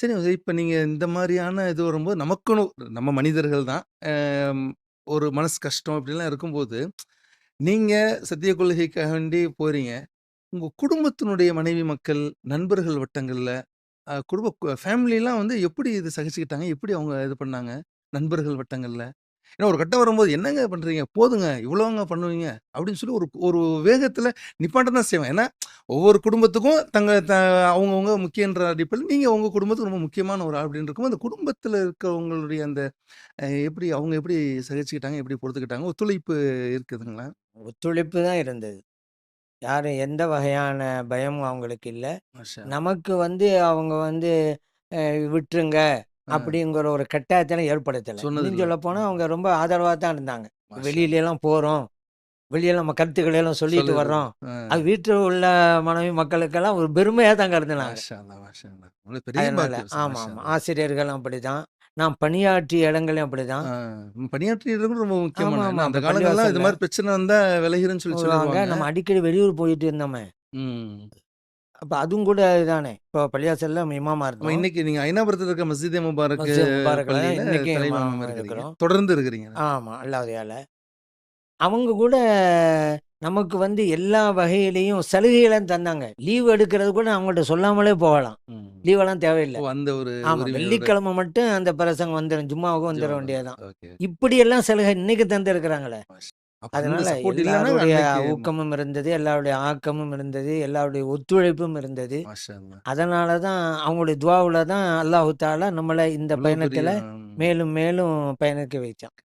சரி இப்ப நீங்க இந்த மாதிரியான இது வரும்போது நமக்குன்னு நம்ம மனிதர்கள் தான். அம் ஒரு மனசு கஷ்டம் இப்படிலாம் இருக்கும்போது, நீங்க சத்திய கொள்கைக்காக வேண்டி போறீங்க. உங்க குடும்பத்தினுடைய மனைவி மக்கள், நண்பர்கள் வட்டங்கள்ல, அ குடும்ப கு ஃபேமிலிலாம் வந்து எப்படி இது சகிச்சுக்கிட்டாங்க? எப்படி அவங்க இது பண்ணாங்க? நண்பர்கள் வட்டங்கள்ல. ஏன்னா ஒரு கட்டம் வரும்போது, "என்னங்க பண்றீங்க? போதுங்க. இவ்வளோங்க பண்ணுவீங்க?" அப்படின்னு சொல்லி ஒரு ஒரு வேகத்தில நிப்பாட்ட தான் செய்வாங்க. ஏன்னா, ஒவ்வொரு குடும்பத்துக்கும் தங்க த அவங்கவங்க முக்கியன்ற அடிப்படையில, நீங்க உங்க குடும்பத்துக்கு ரொம்ப முக்கியமான ஒரு ஆள் அப்படின்னு இருக்கும்போது, அந்த குடும்பத்தில இருக்கிறவங்களுடைய அந்த எப்படி அவங்க எப்படி சகிச்சுக்கிட்டாங்க? எப்படி பொறுத்துக்கிட்டாங்க? ஒத்துழைப்பு இருக்குதுங்களா? ஒத்துழைப்பு தான் இருந்தது. யாரும் எந்த வகையான பயமும் அவங்களுக்கு இல்ல. நமக்கு வந்து அவங்க வந்து விட்டுருங்க. அப்படிங்கிற ஒரு கட்டாயத்தெல்லாம் ஏற்படுத்தல. சொன்னது இல்ல. சொல்லப்போனா அவங்க ரொம்ப ஆதரவா தான் இருந்தாங்க. வெளியிலலாம் போறோம். வெளிய நம்ம கருத்துக்களை எல்லாம் சொல்லிட்டு. வர்றோம். அது வீட்ல உள்ள மனைவி மக்களுக்கெல்லாம் ஒரு பெருமையா தான் கருதுனாங்க. ஆமா, மாஷா ஆமா. அல்லாஹ். ஆசிரியர்களும் அப்படிதான். நான் பணியாற்றிய இடங்களையும் அப்படிதான். ஆ. பணியாற்றியவர்களும் ரொம்ப முக்கியமான அந்த காலங்கள்லாம் இது மாரி பிரச்சனை வந்தா விலகிருன்னு சொல்லி சொல்லுவாங்க. நம்ம அடிக்கடி வெளியூர் போயிட்டு இருந்தோமே. அப்ப அதுவும் கூட இதானே. இப்போ பள்ளிவாசல்ல இமாமா இருந்தோம். இன்னைக்கு நீங்க ஐனாபுரத்துல இருக்க மஸ்ஜிதே முபாரக். இருக்கிறோம். தொடர்ந்து இருக்கிறீங்க. ஆமா. அல்லாஹ்வுடையால. அவங்க கூட நமக்கு வந்து எல்லா வகையிலயும் சலுகைகளும் தந்தாங்க. லீவ் எடுக்கிறது கூட அவங்கள்ட்ட சொல்லாமலே போகலாம். லீவெல்லாம் தேவையில்ல. அந்த ஒரு ஆமா. வெள்ளிக்கிழமை மட்டும் அந்த பிரசங்கம் வந்துரும். ஜும்மாவுக்கு வந்துர ஜும்மா வேண்டியது தான். ஓகே. இப்படியெல்லாம் சலுகை இன்னைக்கு தந்திருக்கிறாங்களே. மாஷா அப்ப அந்த அதனால சப்போர்ட் எல்லாருடைய அன்னைக்கு ஊக்கமும் இருந்தது. எல்லாருடைய ஆக்கமும் இருந்தது. எல்லாருடைய ஒத்துழைப்பும் இருந்தது. மாஷா அல்லாஹ். அதனால தான் அவங்களுடைய துஆவுல தான் அல்லாஹ் தஆலா நம்மள இந்த இவ்வளோ பெரிய பயணத்தில ம். மேலும் மேலும் பயணிக்க வைச்சான்.